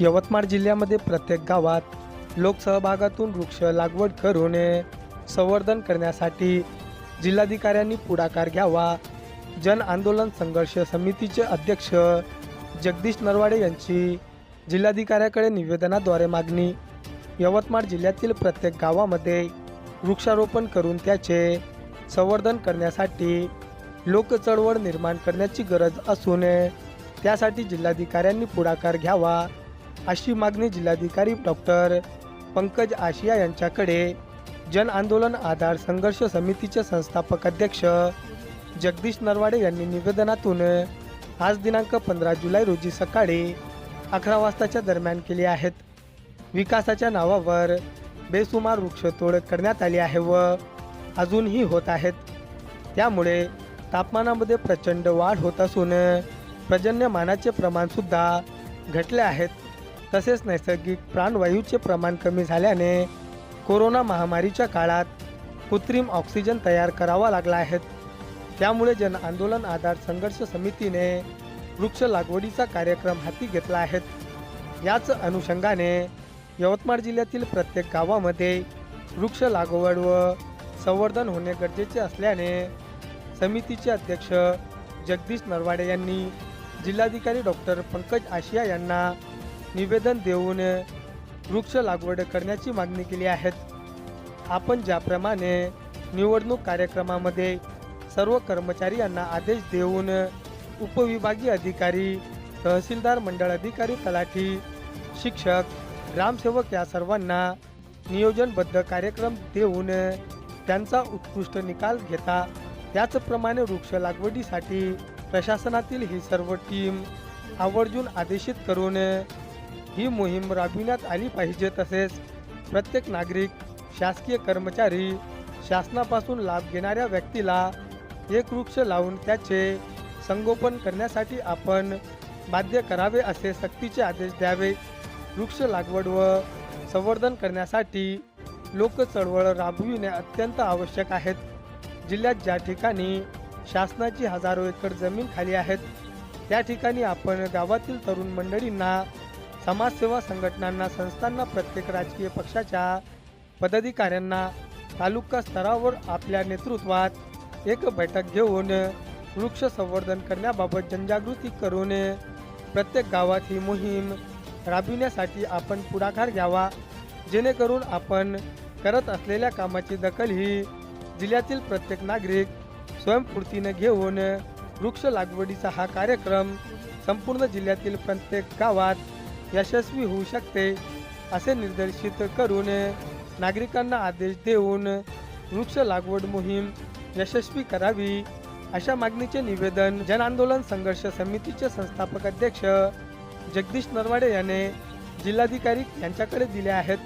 यवतमाळ जिल्ह्यामध्ये प्रत्येक गावात लोकसहभागातून वृक्ष लागवड करून संवर्धन करण्यासाठी जिल्हाधिकाऱ्यांनी पुढाकार घ्यावा. जन आंदोलन संघर्ष समितीचे अध्यक्ष जगदीश नरवाडे यांची जिल्हाधिकाऱ्याकडे निवेदनाद्वारे मागणी. यवतमाळ जिल्ह्यातील प्रत्येक गावामध्ये वृक्षारोपण करून त्याचे संवर्धन करण्यासाठी लोकचळवळ निर्माण करण्याची गरज असून त्यासाठी जिल्हाधिकाऱ्यांनी पुढाकार घ्यावा. अशी मागणी जिल्हाधिकारी डॉक्टर पंकज आशिया यांच्याकडे. जन आंदोलन आधार संघर्ष समितीचे संस्थापक अध्यक्ष जगदीश नरवाडे यांनी निवेदनातून आज दिनांक पंधरा जुलै रोजी सकाळी अकरा वाजताच्या दरम्यान केली आहेत. विकासाच्या नावावर बेसुमार वृक्षतोड करण्यात आली आहे व अजूनही होत आहेत. त्यामुळे तापमानामध्ये प्रचंड वाढ होत असून पर्जन्यमानाचे प्रमाणसुद्धा घटले आहेत. तसेच नैसर्गिक प्राणवायूचे प्रमाण कमी झाल्याने कोरोना महामारीच्या काळात कृत्रिम ऑक्सिजन तयार करावा लागला आहे. त्यामुळे जन आंदोलन आधार संघर्ष समितीने वृक्ष लागवडीचा कार्यक्रम हाती घेतला आहे. याच अनुषंगाने यवतमाळ जिल्ह्यातील प्रत्येक गावामध्ये वृक्ष लागवड व संवर्धन होणे गरजेचे असल्याने समितीचे अध्यक्ष जगदीश नरवाडे यांनी जिल्हाधिकारी डॉक्टर पंकज आशिया यांना निवेदन देऊन वृक्ष लागवड करण्याची मागणी केली आहे. आपण ज्याप्रमाणे निवडणूक कार्यक्रमामध्ये सर्व कर्मचारी यांना आदेश देऊन उपविभागीय अधिकारी तहसीलदार मंडळ अधिकारी तलाठी शिक्षक ग्रामसेवक या सर्वांना नियोजनबद्ध कार्यक्रम देऊन त्यांचा उत्कृष्ट निकाल घेता त्याचप्रमाणे वृक्ष लागवडीसाठी प्रशासनातील ही सर्व टीम आवर्जून आदेशित करून ही मोहीम राबविण्यात आली पाहिजे तसेच प्रत्येक नागरिक शासकीय कर्मचारी शासनापासून लाभ घेणाऱ्या व्यक्तीला एक वृक्ष लावून त्याचे संगोपन करण्यासाठी आपण बाध्य करावे असे सक्तीचे आदेश द्यावे. वृक्ष लागवड व संवर्धन करण्यासाठी लोक चळवळ राबविणे अत्यंत आवश्यक आहेत. जिल्ह्यात ज्या ठिकाणी शासनाची हजारो एकर जमीन खाली आहेत त्या ठिकाणी आपण गावातील तरुण मंडळींना समाजसेवा संघटनांना संस्थांना प्रत्येक राजकीय पक्षाच्या पदाधिकाऱ्यांना तालुका स्तरावर आपल्या नेतृत्वात एक बैठक घेऊन वृक्ष संवर्धन करण्याबाबत जनजागृती करून प्रत्येक गावात ही मोहीम राबविण्यासाठी आपण पुढाकार घ्यावा. जेणेकरून आपण करत असलेल्या कामाची दखल ही जिल्ह्यातील प्रत्येक नागरिक स्वयंस्फूर्तीने घेऊन वृक्ष लागवडीचा हा कार्यक्रम संपूर्ण जिल्ह्यातील प्रत्येक गावात यशस्वी होऊ शकते असे निर्देशित करून नागरिकांना आदेश देऊन वृक्ष लागवड मोहीम यशस्वी करावी अशा मागणीचे निवेदन जन आंदोलन संघर्ष समितीचे संस्थापक अध्यक्ष जगदीश नरवाडे याने जिल्हाधिकारी यांच्याकडे दिले आहेत.